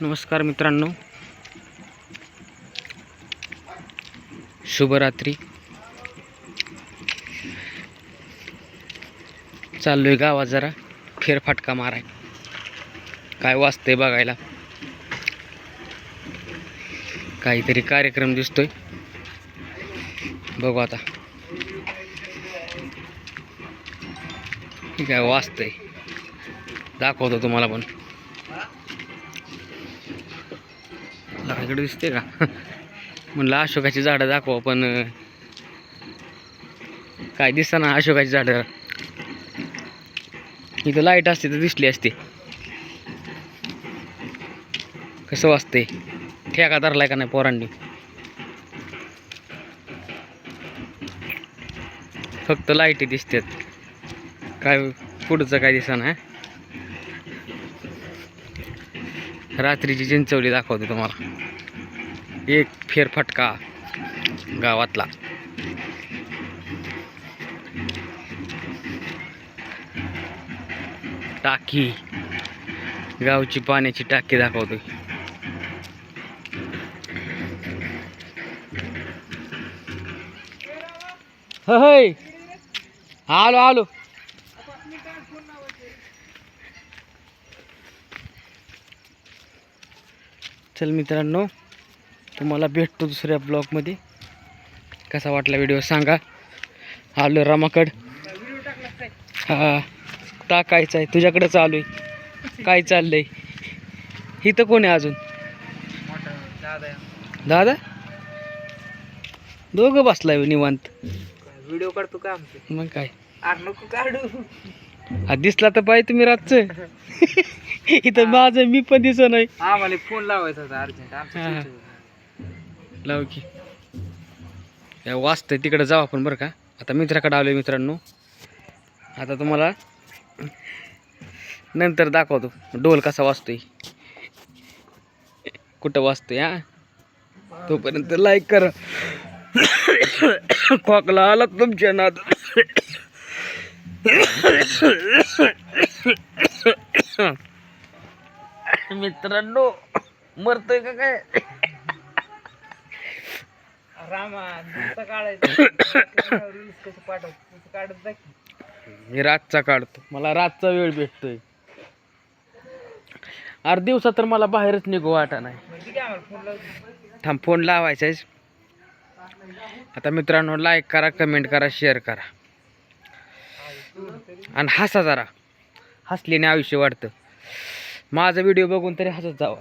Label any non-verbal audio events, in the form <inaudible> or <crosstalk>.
नमस्कार मित्रांनो. शुभरात्री. चाललोय गावात जरा फेरफाटका माराय. काय वाचतंय बघायला. काहीतरी कार्यक्रम दिसतोय. बघू आता. काय वाचतंय दाखवतो तुम्हाला पण. जरा दिसते का? म्हणलं अशोकाची झाडं दाखवा पण काय दिसताना अशोकाची झाडं. इथं लाइट असते तर दिसली असते. कसं वाचते ठेका धरलाय का नाही पोरांनी? फक्त लाईटी दिसतात. काय पुढचं काय दिसा ना रात्रीची चिंचवली दाखवतो तुम्हाला. एक फेरफटका गावातला. टाकी गावची पाण्याची टाकी दाखवतोय. होय आलो आलो. चल मित्रांनो तुम्हाला भेटतो दुसऱ्या ब्लॉगमध्ये कसा वाटला व्हिडिओ सांगा. आलो रमाकड. हा टाकायचं आहे. तुझ्याकडे चालू आहे. काय चाललंय? इथं कोण आहे अजून? दादा? दोघं बसलाय निवांत. व्हिडिओ काढतो का मग काय? नको काढू. दिसला तर पाहिजे तुम्ही रातचं. <laughs> इथं माझं मी पण दिसत नाही. आम्हाला फोन लावायचा होता अर्जंट. हा. आमचं लाव की. काय वाचतंय तिकडे जाऊ आपण बरं का. आता मित्राकडे आलोय मित्रांनो. आता तुम्हाला नंतर दाखवतो. डोल कसा वाजतोय. कुठं वाजतोय हा? तोपर्यंत लाईक करा. खोकला आला तुमच्या नाद मित्रांनो मरतोय का काय? रामा नुसतं काढायचं. <coughs> रील्स कसं पाठव तसं काढत जा की. मी रातचा काढतो. मला रातचा वेळ भेटतोय. अर्ध दिवसात तर मला बाहेरच निघू वाटा नाही. म्हणजे काय आम्हाला फोन लावतो थांब फोन लावायचा आहे आता मित्रांनो लाईक करा कमेंट करा शेअर करा. आणि हसा जरा. हसल्याने आयुष्य वाढतं. माझा व्हिडिओ बघून तरी हसत जावा.